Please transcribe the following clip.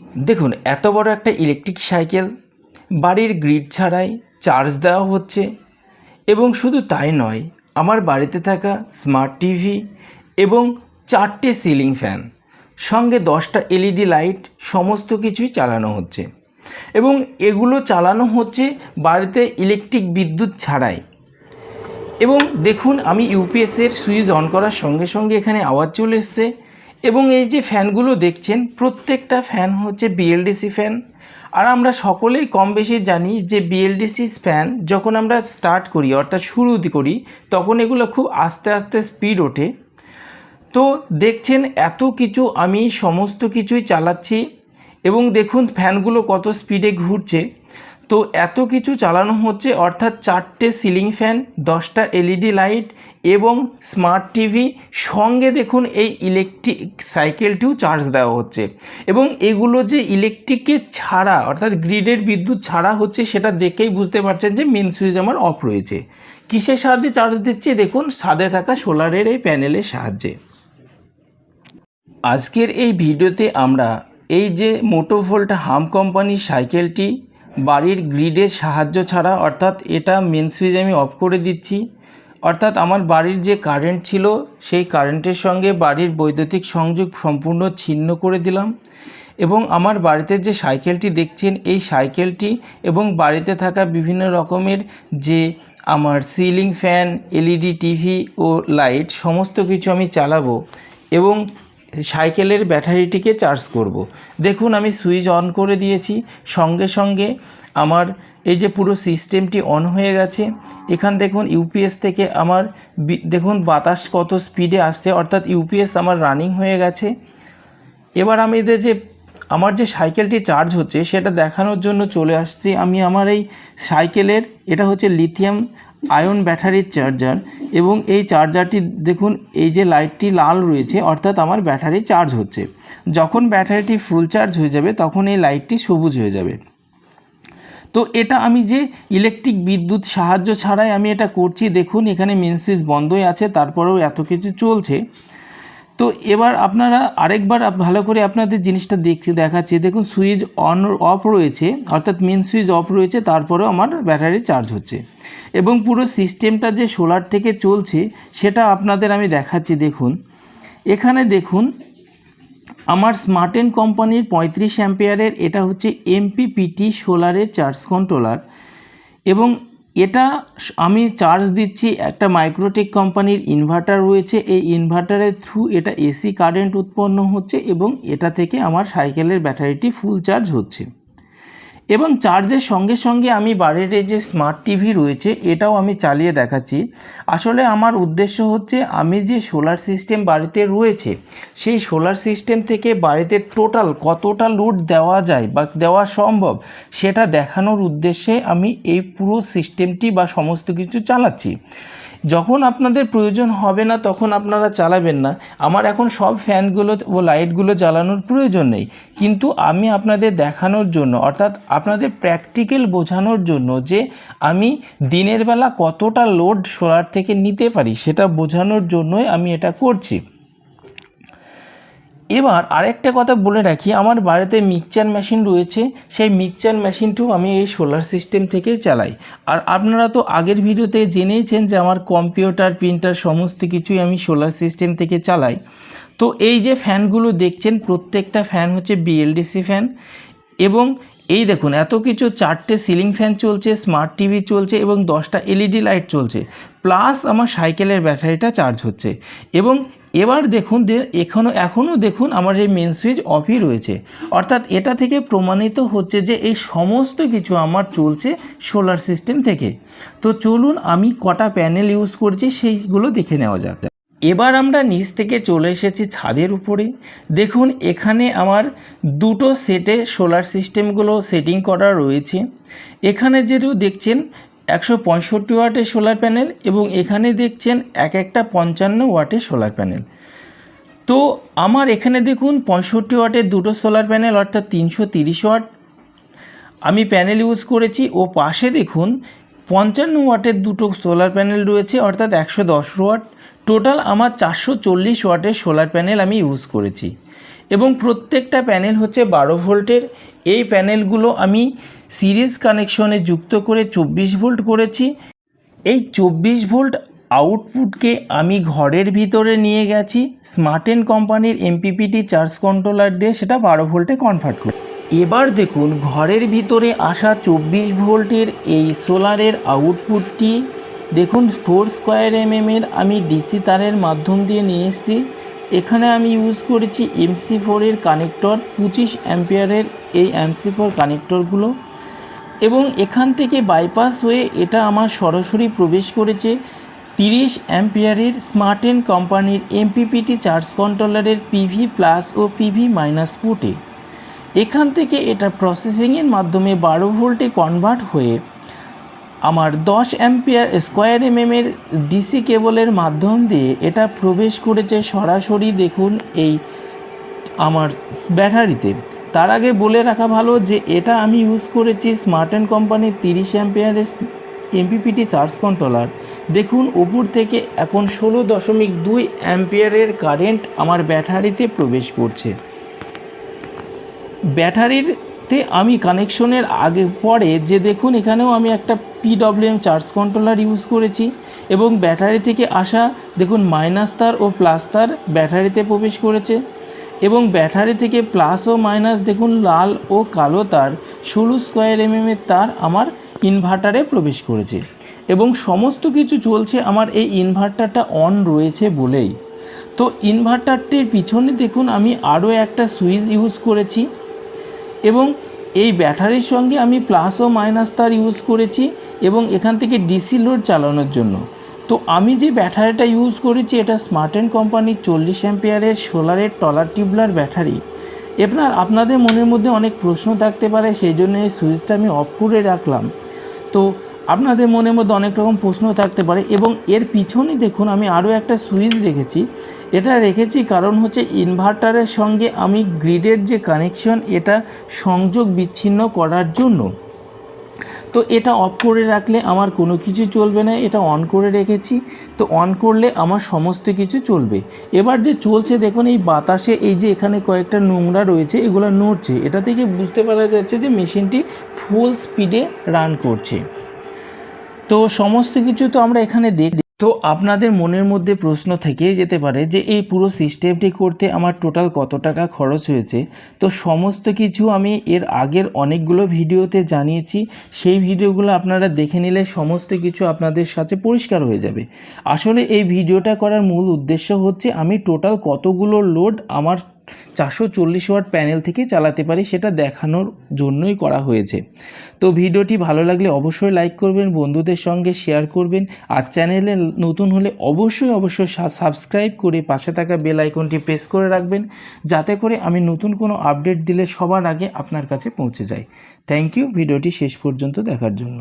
দেখুন, এত বড় একটা ইলেকট্রিক সাইকেল বাড়ির গ্রিড ছাড়াই চার্জ দেওয়া হচ্ছে। এবং শুধু তাই নয়, আমার বাড়িতে থাকা স্মার্ট টিভি এবং চারটে সিলিং ফ্যান সঙ্গে দশটা এলইডি লাইট সমস্ত কিছুই চালানো হচ্ছে। এবং এগুলো চালানো হচ্ছে বাড়িতে ইলেকট্রিক বিদ্যুৎ ছাড়াই। এবং দেখুন, আমি ইউপিএসের সুইচ অন করার সঙ্গে সঙ্গে এখানে আওয়াজ চলে এসছে। এবং এই যে ফ্যানগুলো দেখছেন, প্রত্যেকটা ফ্যান হচ্ছে বিএলডিসি ফ্যান। আর আমরা সকলেই কম বেশি জানি যে বিএলডিসি ফ্যান যখন আমরা স্টার্ট করি, অর্থাৎ শুরু করি, তখন এগুলো খুব আস্তে আস্তে স্পিড ওঠে। তো দেখছেন, এত কিছু আমি সমস্ত কিছুই চালাচ্ছি এবং দেখুন ফ্যানগুলো কত স্পিডে ঘুরছে। তো এত কিছু চালানো হচ্ছে, অর্থাৎ চারটে সিলিং ফ্যান দশটা এলইডি লাইট এবং স্মার্ট টিভি সঙ্গে দেখুন এই ইলেকট্রিক সাইকেলটিও চার্জ দেওয়া হচ্ছে। এবং এগুলো যে ইলেকট্রিকের ছাড়া, অর্থাৎ গ্রিডের বিদ্যুৎ ছাড়া হচ্ছে, সেটা দেখেই বুঝতে পারছেন যে মেন সুইচ আমার অফ রয়েছে। কিসের সাহায্যে চার্জ দিচ্ছি? দেখুন সাদে থাকা সোলারের এই প্যানেলের সাহায্যে। আজকের এই ভিডিওতে আমরা এই যে মোটোভোল্ট হাম কোম্পানির সাইকেলটি বাড়ির গ্রিডের সাহায্য ছাড়া, অর্থাৎ এটা মেন সুইচ আমি অফ করে দিচ্ছি। অর্থাৎ আমার বাড়ির যে কারেন্ট ছিল, সেই কারেন্টের সঙ্গে বাড়ির বৈদ্যুতিক সংযোগ সম্পূর্ণ ছিন্ন করে দিলাম এবং আমার বাড়িতে যে সাইকেলটি দেখছেন, এই সাইকেলটি এবং বাড়িতে থাকা বিভিন্ন রকমের যে আমার সিলিং ফ্যান এলইডি টিভি ও লাইট সমস্ত কিছু আমি চালাবো এবং সাইকেলের ব্যাটারিটিকে চার্জ করব। দেখুন, আমি সুইচ অন করে দিয়েছি। সঙ্গে সঙ্গে আমার এই যে পুরো সিস্টেমটি অন হয়ে গেছে। এখান দেখুন, ইউপিএস থেকে আমার দেখুন, বাতাস কত স্পিডে আসছে। অর্থাৎ ইউপিএস আমার রানিং হয়ে গেছে। এবার আমি এদের যে, আমার যে সাইকেলটি চার্জ হচ্ছে, সেটা দেখানোর জন্য চলে আসছি। আমি আমার এই সাইকেলের, এটা হচ্ছে লিথিয়াম আয়ন ব্যাটারির চার্জার এবং এই চার্জারটি দেখুন, এই যে লাইটটি লাল রয়েছে, অর্থাৎ আমার ব্যাটারি চার্জ হচ্ছে। যখন ব্যাটারিটি ফুল চার্জ হয়ে যাবে, তখন এই লাইটটি সবুজ হয়ে যাবে। তো এটা আমি যে ইলেকট্রিক বিদ্যুৎ সাহায্য ছাড়াই আমি এটা করছি, দেখুন, এখানে মেন সুইচ বন্ধই আছে, তারপরেও এত কিছু চলছে। তো এবার আপনারা আরেকবার ভালো করে আপনাদের জিনিসটা দেখছি, দেখাচ্ছি। দেখুন, সুইচ অন, অফ রয়েছে, অর্থাৎ মেন সুইচ অফ রয়েছে, তারপরেও আমার ব্যাটারি চার্জ হচ্ছে। এবং পুরো সিস্টেমটা যে সোলার থেকে চলছে, সেটা আপনাদের আমি দেখাচ্ছি, দেখুন। এখানে দেখুন, আমার স্মার্টেন কোম্পানির পঁয়ত্রিশ অ্যাম্পিয়ারের, এটা হচ্ছে এমপিপিটি সোলারের চার্জ কন্ট্রোলার। এবং এটা আমি চার্জ দিচ্ছি একটা মাইক্রোটেক কোম্পানির ইনভার্টার রয়েছে, এই ইনভার্টারের থ্রু এটা এসি কারেন্ট উৎপন্ন হচ্ছে এবং এটা থেকে আমার সাইকেলের ব্যাটারিটি ফুল চার্জ হচ্ছে। এবং চার্জের সঙ্গে সঙ্গে আমি বাড়ির যে স্মার্ট টিভি রয়েছে, এটাও আমি চালিয়ে দেখাচ্ছি। আসলে আমার উদ্দেশ্য হচ্ছে, আমি যে সোলার সিস্টেম বাড়িতে রয়েছে, সেই সোলার সিস্টেম থেকে বাড়িতে টোটাল কতটা লোড দেওয়া যায় বা দেওয়া সম্ভব, সেটা দেখানোর উদ্দেশ্যে আমি এই পুরো সিস্টেমটি বা সমস্ত কিছু চালাচ্ছি। যখন আপনাদের প্রয়োজন হবে না, তখন আপনারা চালাবেন না। আমার এখন সব ফ্যানগুলো ও লাইটগুলো জ্বালানোর প্রয়োজন নেই। কিন্তু আমি আপনাদের দেখানোর জন্য, অর্থাৎ আপনাদের প্র্যাকটিক্যাল বোঝানোর জন্য যে আমি দিনের বেলা কতটা লোড সোলার থেকে নিতে পারি, সেটা বোঝানোর জন্যই আমি এটা করছি। এবার আরেকটা কথা বলে রাখি, আমার বাড়িতে মিক্সচার মেশিন রয়েছে, সেই মিক্সচার মেশিনটিও আমি এই সোলার সিস্টেম থেকেই চালাই। আর আপনারা তো আগের ভিডিওতে জেনেইছেন যে আমার কম্পিউটার প্রিন্টার সমস্ত কিছুই আমি সোলার সিস্টেম থেকে চালাই। তো এই যে ফ্যানগুলো দেখছেন, প্রত্যেকটা ফ্যান হচ্ছে বিএলডিসি ফ্যান। এবং এই দেখুন, এত কিছু চারটে সিলিং ফ্যান চলছে স্মার্ট টিভি চলছে এবং দশটা এলইডি লাইট চলছে। প্লাস আমার সাইকেলের ব্যাটারিটা চার্জ হচ্ছে। এবং এবার দেখুন এখনও এখনও দেখুন আমার এই মেন সুইচ অফই রয়েছে। অর্থাৎ এটা থেকে প্রমাণিত হচ্ছে যে এই সমস্ত কিছু আমার চলছে সোলার সিস্টেম থেকে। তো চলুন আমি কটা প্যানেল ইউজ করছি সেইগুলো দেখে নেওয়া যাক। এবার আমরা নিচ থেকে চলে এসেছি ছাদের উপরে। দেখুন এখানে আমার দুটো সেটে সোলার সিস্টেমগুলো সেটিং করা রয়েছে। এখানে যেহেতু দেখছেন একশো পঁয়ষট্টি ওয়াটের সোলার প্যানেল এবং এখানে দেখছেন এক একটা পঞ্চান্ন ওয়াটের সোলার প্যানেল। তো আমার এখানে দেখুন পঁয়ষট্টি ওয়াটের দুটো সোলার প্যানেল, অর্থাৎ তিনশো তিরিশ ওয়াট। আমি প্যানেল ইউজ করেছি ও পাশে দেখুন পঞ্চান্ন ওয়াটের দুটো সোলার প্যানেল রয়েছে, অর্থাৎ একশো দশ ওয়াট। টোটাল আমার চারশো চল্লিশ ওয়াটের সোলার প্যানেল আমি ইউজ করেছি। এবং প্রত্যেকটা প্যানেল হচ্ছে বারো ভোল্টের। এই প্যানেলগুলো আমি সিরিজ কানেকশনে যুক্ত করে চব্বিশ ভোল্ট করেছি। এই চব্বিশ ভোল্ট আউটপুটকে আমি ঘরের ভিতরে নিয়ে গেছি। স্মার্টেন কোম্পানির এমপিপিটি চার্জ কন্ট্রোলার দিয়ে সেটা বারো ভোল্টে কনভার্ট করি এবার দেখুন ঘরের ভিতরে আসা চব্বিশ ভোল্টের এই সোলারের আউটপুটটি। দেখুন ফোর স্কোয়ার এমএমের আমি ডিসি তারের মাধ্যম দিয়ে নিয়ে এসেছি। এখানে আমি ইউজ করেছি এমসি ফোরের কানেক্টর পঁচিশ অ্যাম্পিয়ারের এই এমসি ফোর কানেক্টরগুলো এবং এখান থেকে বাইপাস হয়ে এটা আমার সরাসরি প্রবেশ করেছে তিরিশ অ্যাম্পিয়ারের স্মার্টেন কোম্পানির এমপিপিটি চার্জ কন্ট্রোলারের পিভি প্লাস ও পিভি মাইনাস পুটে এখান থেকে এটা প্রসেসিংয়ের মাধ্যমে বারো ভোল্টে কনভার্ট হয়ে আমার দশ অ্যাম্পিয়ার স্কোয়ার এমএমের ডিসি কেবলের মাধ্যম দিয়ে এটা প্রবেশ করেছে সরাসরি দেখুন এই আমার ব্যাটারিতে। তার আগে বলে রাখা ভালো যে এটা আমি ইউজ করেছি স্মার্ট অ্যান্ড কোম্পানির তিরিশ অ্যাম্পিয়ারের এমপিপিটি চার্জ কন্ট্রোলার দেখুন উপর থেকে এখন ষোলো দশমিক দুই অ্যাম্পিয়ারের কারেন্ট আমার ব্যাটারিতে প্রবেশ করছে। ব্যাটারিতে আমি কানেকশনের আগে পরে যে দেখুন এখানেও আমি একটা পিডব্লিউএম চার্জ কন্ট্রোলার ইউজ করেছি এবং ব্যাটারি থেকে আসা দেখুন মাইনাস তার ও প্লাস তার ব্যাটারিতে প্রবেশ করেছে এবং ব্যাটারি থেকে প্লাস ও মাইনাস দেখুন লাল ও কালো তার ষোলো স্কোয়ার এমএমের তার আমার ইনভার্টারে প্রবেশ করেছে এবং সমস্ত কিছু চলছে আমার এই ইনভার্টারটা অন রয়েছে বলেই। তো ইনভার্টারটির পিছনে দেখুন আমি আরও একটা সুইচ ইউজ করেছি। এবং এই ব্যাটারির সঙ্গে আমি প্লাস ও মাইনাস তার ইউজ করেছি এবং এখান থেকে ডিসি লোড চালানোর জন্য। তো আমি যে ব্যাটারিটা ইউজ করেছি, এটা স্মার্ট অ্যান্ড কোম্পানির চল্লিশ অ্যাম্পিয়ারের সোলারের টলার টিউবলার ব্যাটারি। এবার আপনাদের মনের মধ্যে অনেক প্রশ্ন থাকতে পারে, সেই জন্য এই সুইচটা আমি অফ করে রাখলাম। তো আপনাদের মনের মধ্যে অনেক রকম প্রশ্ন থাকতে পারে এবং এর পিছনে দেখুন আমি আরও একটা সুইচ রেখেছি। এটা রেখেছি কারণ হচ্ছে ইনভার্টারের সঙ্গে আমি গ্রিডের যে কানেকশন এটা সংযোগ বিচ্ছিন্ন করার জন্য। তো এটা অফ করে রাখলে আমার কোনো কিছু চলবে না, এটা অন করে রেখেছি। তো অন করলে আমার সমস্ত কিছু চলবে। এবার যে চলছে দেখুন, এই বাতাসে এই যে এখানে কয়েকটা নোংরা রয়েছে, এগুলো নড়ছে। এটা থেকে বুঝতে পারা যাচ্ছে যে মেশিনটি ফুল স্পিডে রান করছে। তো সমস্ত কিছু তো আমরা এখানে দেখ তো আপনাদের মনের মধ্যে প্রশ্ন থেকেই যেতে পারে যে এই পুরো সিস্টেমটি করতে আমার টোটাল কত টাকা খরচ হয়েছে? তো সমস্ত কিছু আমি এর আগের অনেকগুলো ভিডিওতে জানিয়েছি। সেই ভিডিওগুলো আপনারা দেখে নিলে সমস্ত কিছু আপনাদের সাথে পরিষ্কার হয়ে যাবে। আসলে এই ভিডিওটা করার মূল উদ্দেশ্য হচ্ছে আমি টোটাল কতগুলো লোড আমার চারশো চল্লিশ ওয়াট প্যানেল থেকে চালাতে পারি, সেটা দেখানোর জন্যই করা হয়েছে। তো ভিডিওটি ভালো লাগলে অবশ্যই লাইক করবেন, বন্ধুদের সঙ্গে শেয়ার করবেন, আর চ্যানেলে নতুন হলে অবশ্যই অবশ্যই সাবস্ক্রাইব করে পাশে থাকা বেল আইকনটি প্রেস করে রাখবেন, যাতে করে আমি নতুন কোনো আপডেট দিলে সবার আগে আপনার কাছে পৌঁছে যায় থ্যাংক ইউ, ভিডিওটি শেষ পর্যন্ত দেখার জন্য।